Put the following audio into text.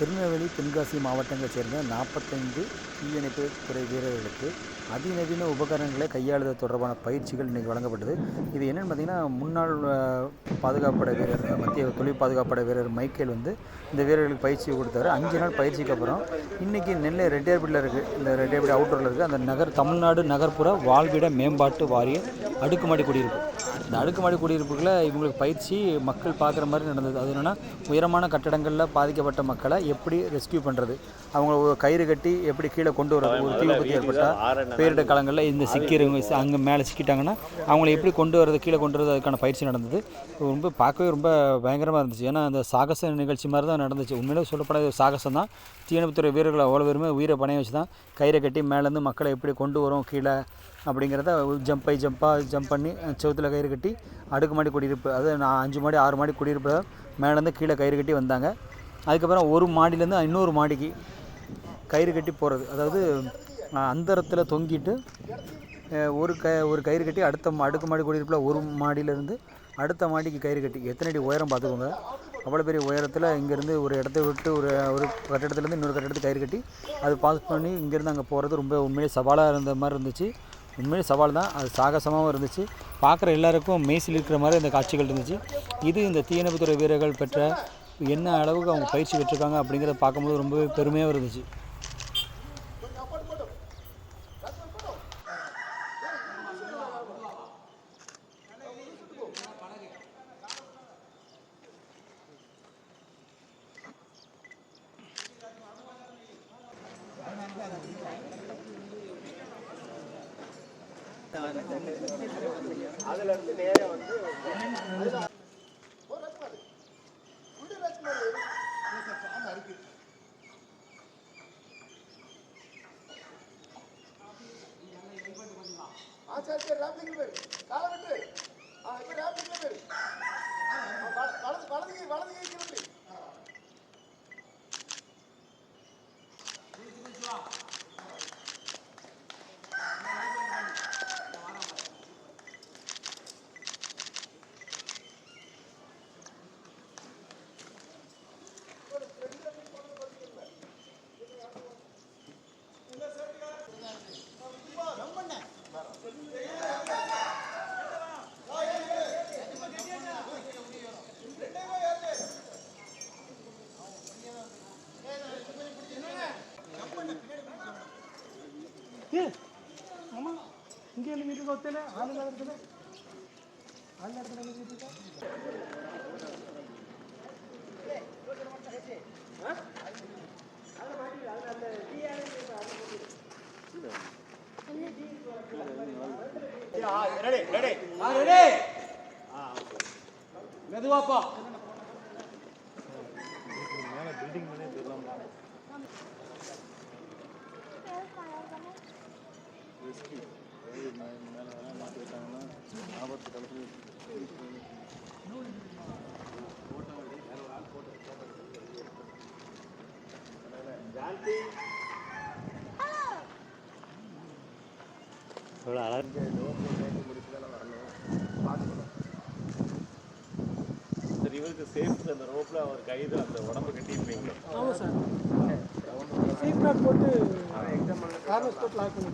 திருநெல்வேலி தென்காசி மாவட்டங்களைச் சேர்ந்த நாற்பத்தைந்து தீயணைப்பு துறை வீரர்களுக்கு அதிநவீன உபகரணங்களை கையாளுதல் தொடர்பான பயிற்சிகள் இன்றைக்கி வழங்கப்பட்டது. இது என்னென்னு பார்த்தீங்கன்னா முன்னாள் அஹ், பாதுகாப்புப்படை வீரர் மத்திய தொழில் பாதுகாப்புப்படை வீரர் மைக்கேல் வந்து இந்த வீரர்களுக்கு பயிற்சி கொடுத்தாரு. அஞ்சு நாள் பயிற்சிக்கு அப்புறம் இன்றைக்கி நெல்லை ரெட்டியார்பேட்டில் இருக்குது இந்த ரெட்டியார்பேட்டை அவுட்டரில் இருக்குது அந்த நகர் தமிழ்நாடு நகர்ப்புற வாழ்விட மேம்பாட்டு வாரிய அடுக்குமாடி குடியிருப்பு. இந்த அடுக்குமாடி குடியிருப்புகளை இவங்களுக்கு பயிற்சி மக்கள் பார்க்குற மாதிரி நடந்தது. அது என்னென்னா உயரமான கட்டடங்களில் பாதிக்கப்பட்ட மக்களை எப்படி ரெஸ்க்யூ பண்ணுறது அவங்க ஒரு கயிறு கட்டி எப்படி கீழே கொண்டு வர்றது? ஒரு தீ விபத்து ஏற்பட்டால் பேரிட காலங்களில் இந்த சிக்கிறவங்க அங்கே மேலே சிக்கிட்டாங்கன்னா அவங்கள எப்படி கொண்டு வர்றது கீழே கொண்டு வரது அதுக்கான பயிற்சி நடந்தது. ரொம்ப பார்க்கவே ரொம்ப பயங்கரமாக இருந்துச்சு. ஏன்னா அந்த சாகச நிகழ்ச்சி மாதிரி தான் நடந்துச்சு. உண்மையிலே சொல்லப்படாத சாகசம் தான். தீயணைப்புத்துறை வீரர்கள் அவ்வளோ பேருமே உயிரை பணைய வச்சு தான் கயிறை கட்டி மேலேருந்து மக்களை எப்படி கொண்டு வரும் கீழே அப்படிங்கிறத ஜம்ப் பை ஜம்ப்பாக ஜம்ப் பண்ணி செவத்தில் கயிறு கட்டி கட்டி அடுக்குமாடி குடியிருப்பு அது நான் அஞ்சு மாடி ஆறு மாடி குடியிருப்பு மேலேருந்து கீழே கயிறு கட்டி வந்தாங்க. அதுக்கப்புறம் ஒரு மாடியிலேருந்து இன்னொரு மாடிக்கு கயிறு கட்டி போகிறது அதாவது அந்தரத்தில் தொங்கிட்டு ஒரு க ஒரு கயிறு கட்டி அடுத்த மா- அடுக்குமாடி குடியிருப்பில் ஒரு மாடியிலேருந்து அடுத்த மாடிக்கு கயிறு கட்டி. எத்தனை அடி உயரம் பார்த்துக்கோங்க. அவ்வளோ பெரிய உயரத்தில் இங்கேருந்து ஒரு இடத்த விட்டு ஒரு ஒரு கட்டிடத்துலேருந்து இன்னொரு கட்டிடத்துக்கு கயிறு கட்டி அது பாஸ் பண்ணி இங்கேருந்து அங்கே போகிறது ரொம்ப உண்மையிலே சவாலாக இருந்த மாதிரி இருந்துச்சு. உண்மையிலே சவால் தான். அது சாகசமாகவும் இருந்துச்சு. பார்க்குற எல்லாருக்கும் மெய்சில் இருக்கிற மாதிரி இந்த காட்சிகள் இருந்துச்சு. இது இந்த தீயணைப்புத்துறை வீரர்கள் பெற்ற என்ன அளவுக்கு அவங்க பயிற்சி பெற்றிருக்காங்க அப்படிங்கிறத பார்க்கும்போது ரொம்பவே பெருமையாக இருந்துச்சு. ஆ சரி சரி ராப்லிங்க பேர் காலை விட்டு ஆ இப்போ ராப்லிங்க பேர் இங்கே. ஆமாம் இங்கே எழுதி வீட்டுக்கு ஒத்துல ஆள் இல்லாத இடத்துல ஆள் இடத்துல எழுதி மெதுவாப்பா சரி இவருக்கு சேஃப்டி அந்த ரோப்ல அவர் கைது அந்த உடம்பு கட்டியிருப்பீங்க ஆமாம் சார். சீட் பேக் போட்டு கார்னர் ஸ்போர்ட் லாக் பண்ணி